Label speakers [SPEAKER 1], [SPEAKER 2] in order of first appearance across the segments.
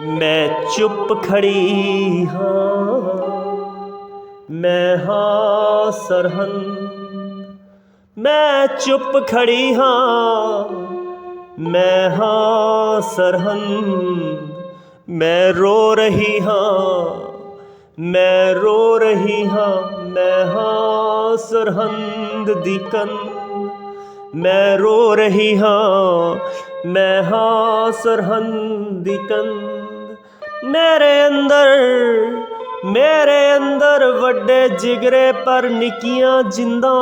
[SPEAKER 1] ਮੈਂ ਚੁੱਪ ਖੜੀ ਹਾਂ। ਮੈਂ ਹਾਂ ਸਰਹੰਦ ਮੈਂ ਚੁੱਪ ਖੜੀ ਹਾਂ। ਮੈਂ ਹਾਂ ਸਰਹੰਦ ਮੈਂ ਰੋ ਰਹੀ ਹਾਂ। ਮੈਂ ਰੋ ਰਹੀ ਹਾਂ। ਮੈਂ ਹਾਂ ਸਰਹੰਦ ਦੀ ਕੰਧ ਮੈਂ ਰੋ ਰਹੀ ਹਾਂ। ਮੈਂ ਹਾਂ ਸਰਹੰਦ ਦੀ ਕੰਧ, ਮੇਰੇ ਅੰਦਰ ਮੇਰੇ ਅੰਦਰ ਵੱਡੇ ਜਿਗਰੇ ਪਰ ਨਿੱਕੀਆਂ ਜਿੰਦਾਂ।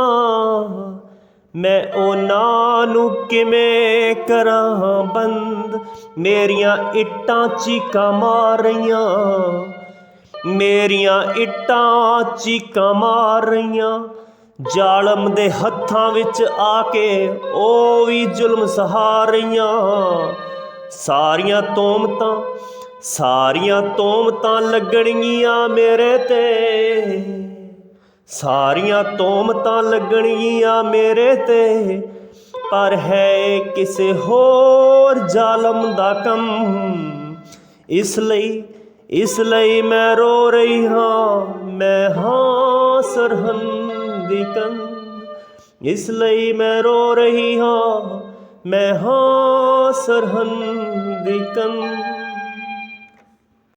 [SPEAKER 1] ਮੈਂ ਉਹਨਾਂ ਨੂੰ ਕਿਵੇਂ ਕਰਾਂ ਬੰਦ? ਮੇਰੀਆਂ ਇੱਟਾਂ ਚੀਕਾਂ ਮਾਰ ਰਹੀਆਂ। ਮੇਰੀਆਂ ਇੱਟਾਂ ਚੀਕਾਂ ਮਾਰ ਰਹੀਆਂ। ਜ਼ਾਲਮ ਦੇ ਹੱਥਾਂ ਵਿੱਚ ਆ ਕੇ ਉਹ ਵੀ ਜ਼ੁਲਮ ਸਹਾ ਰਹੀਆਂ ਸਾਰੀਆਂ ਤੋਮਤਾਂ ਸਾਰੀਆਂ ਤੋਮਤਾਂ ਲੱਗਣਗੀਆਂ ਮੇਰੇ ਤੇ। ਸਾਰੀਆਂ ਤੋਮਤਾਂ ਲੱਗਣਗੀਆਂ ਮੇਰੇ ਤੇ। ਪਰ ਹੈ ਕਿਸੇ ਹੋਰ ਜ਼ਾਲਮ ਦਾ ਕੰਮ। ਇਸ ਲਈ ਇਸ ਲਈ ਮੈਂ ਰੋ ਰਹੀ ਹਾਂ, ਮੈਂ ਹਾਂ ਸਰਹੰਦ। ਦੀ ਕੰਧ ਇਸ ਲਈ ਮੈਂ ਰੋ ਰਹੀ ਹਾਂ ਮੈਂ ਹਾਂ ਸਰਹੰਦ ਦੀ ਕੰਧ